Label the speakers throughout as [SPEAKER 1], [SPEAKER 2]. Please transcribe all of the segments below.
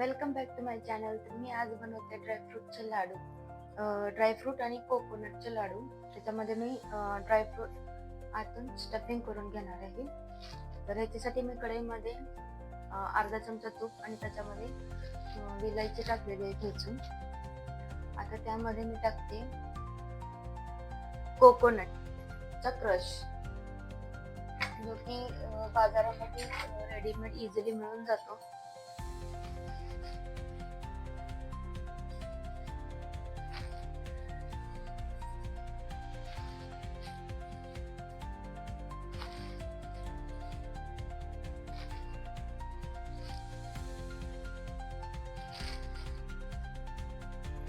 [SPEAKER 1] Welcome back to my channel. तर मी आज बनवते ड्रायफ्रूटचे लाडू. ड्रायफ्रूट आणि कोकोनटचे लाडू. त्याच्यामध्ये मी ड्रायफ्रूट आतून स्टफिंग करून घेणार आहे. तर ह्याच्यासाठी मी कढईमध्ये अर्धा चमचा तूप आणि त्याच्यामध्ये विलायची टाकलेली आहे ठेचून. आता त्यामध्ये मी टाकते कोकोनटचा क्रश. जो की बाजारामध्ये रेडीमेड इझिली मिळून जातो.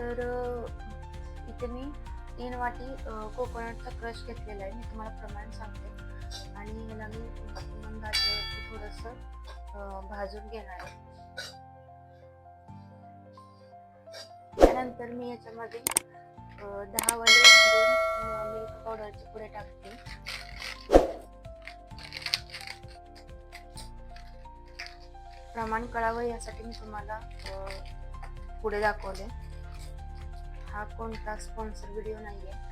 [SPEAKER 1] तर इथे मी तीन वाटी कोकोनटचा क्रश घेतलेला आहे. मी तुम्हाला प्रमाण सांगते. आणि याला मी मंद थोडस भाजून घेणार आहे. त्यानंतर मी याच्यामध्ये दहा वाले दोन मिल्क पावडरचे पुढे टाकते. प्रमाण कळावं यासाठी मी तुम्हाला पुढे दाखवले. हा कोणता स्पॉन्सर व्हिडिओ नाही आहे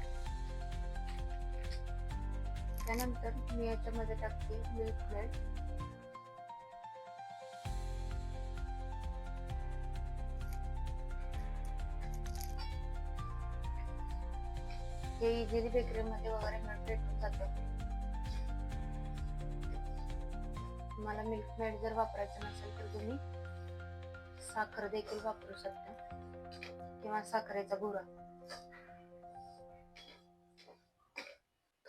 [SPEAKER 1] त्यानंतर मी याच्यामध्ये टाकते मिल्क ब्रेड हे इझिली बेकरीमध्ये वगैरे मिळ- भेटून जातं. तुम्हाला मिल्क मेड जर वापरायचं नसेल तर तुम्ही साखर देखील वापरू शकता. किंवा साखरेचा गुरा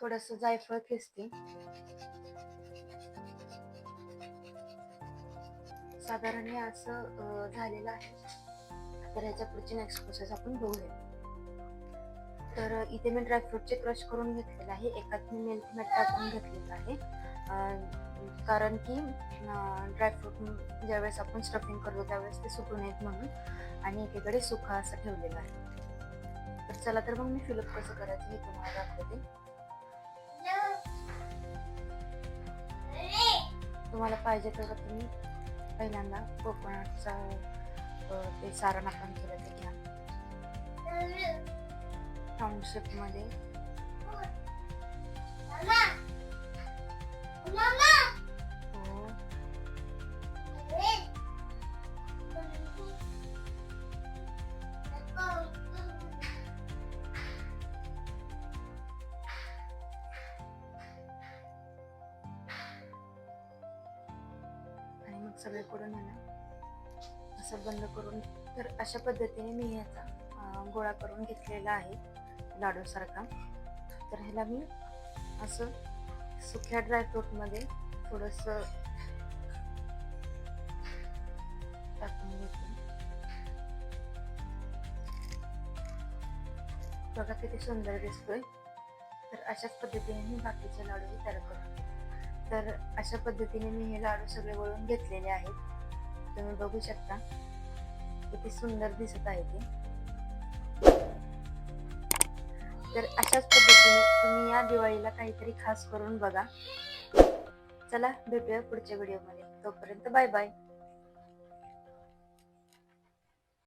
[SPEAKER 1] थोडस जायफळ खेचते. साधारण हे असं झालेलं आहे. तर ह्याच्या पुढची नेक्स्ट प्रोसेस आपण बघूया. तर इथे मी ड्रायफ्रूटचे क्रश करून घेतलेलं आहे. एकात मी मिल्क मेट टाकून घेतलेलं आहे. कारण की ड्रायफ्रूट ज्यावेळेस आपण स्टफिंग करतो त्यावेळेस ते सुटू नयेत म्हणून आणि एकीकडे सुका असं ठेवलेलं आहे. तर चला तर मग मी फिलअप कसं करायचं हे तुम्हाला दाखवते. तुम्हाला पाहिजे तर तुम्ही पहिल्यांदा कोकोनटचा ते सारण आपण केलं ते घ्या. राऊंड सगळे करून आहे असं बंद करून. तर अशा पद्धतीने मी ह्याचा गोळा करून घेतलेला आहे लाडूसारखा. तर ह्याला मी असं सुक्या ड्रायफ्रूटमध्ये थोडंसं थोडस टाकून घेते. बघा किती सुंदर दिसतोय. तर अशाच पद्धतीने मी बाकीचे लाडूही तयार करतो तर अशा पद्धतीने मी हे लाडू सगळे वळून घेतलेले आहेत. तुम्ही बघू शकता. किती सुंदर दिसत आहे ते. तर अशाच पद्धतीने तुम्ही या दिवाळीला काहीतरी खास करून बघा. चला भेटूया पुढच्या व्हिडिओमध्ये तोपर्यंत बाय बाय